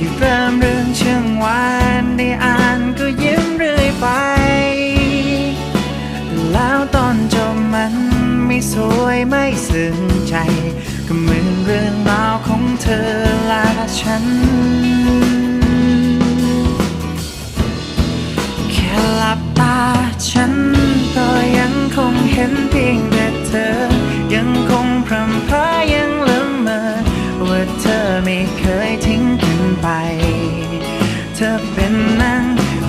ที่เริ่มเรื่องเชิงวานได้อ่านก็ยิ้มเรื่อยไป แล้วตอนจบมันไม่สวยไม่ซึ้งใจ ก็เหมือนเรื่องราว เธอเป็นหนัง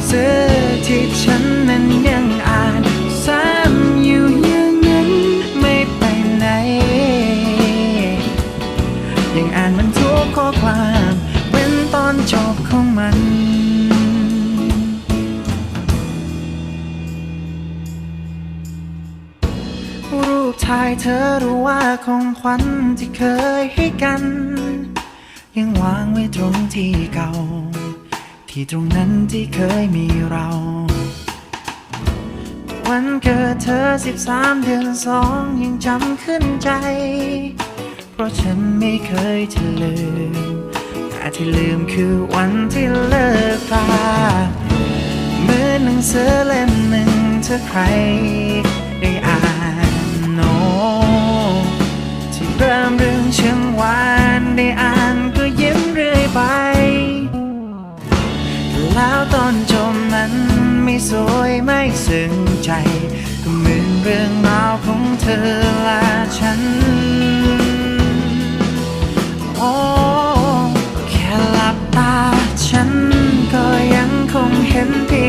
สือที่ฉันนั้นยังอ่านซ้ำอยู่อย่างนั้นไม่ไปไหน ยังอ่านมันทุกข้อความเป็นตอนจบของมันรูปถ่ายเธอรู้ว่าของขวัญที่เคยให้กัน ยังวางไว้ตรงที่เก่า ที่ตรงนั้นที่เคยมีเรา วันเกิดเธอ 13 เดือนสองยังจำขึ้นใจ เพราะฉันไม่เคยจะลืม แต่ที่ลืมคือวันที่เลิกราเหมือนหนังสือเล่มหนึ่งถ้าใครได้อ่านโนที่เริ่มเรื่องเชิงหวานได้อ่าน แล้วตอนจบนั้นไม่สวยไม่ซึ้งใจ ก็เหมือนเรื่องราวของเธอและฉัน โอ้แค่หลับตาฉันก็ยังคงเห็นเพียง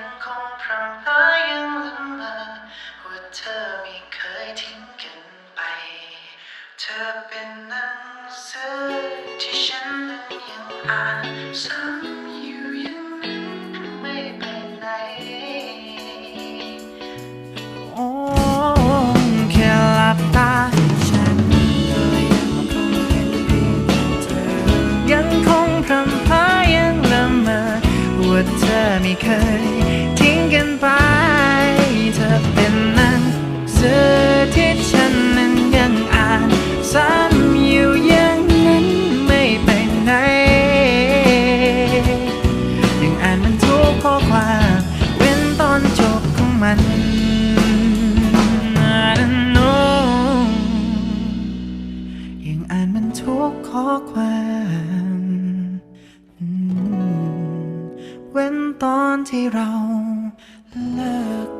ยังคงพรำเพรายังละเมอว่าเธอไม่เคยทิ้งกันไป เธอเป็นหนังสือที่ฉันนั้นยังอ่านซ้ำอยู่ย่างนั้นไม่ไปไหน โอ้แค่หลับตาฉันก็ยังคงเห็นเพียงเธอยังคงพรำเพรายังละเมอว่าเธอไม่เคย เว้นตอนที่เราเลิก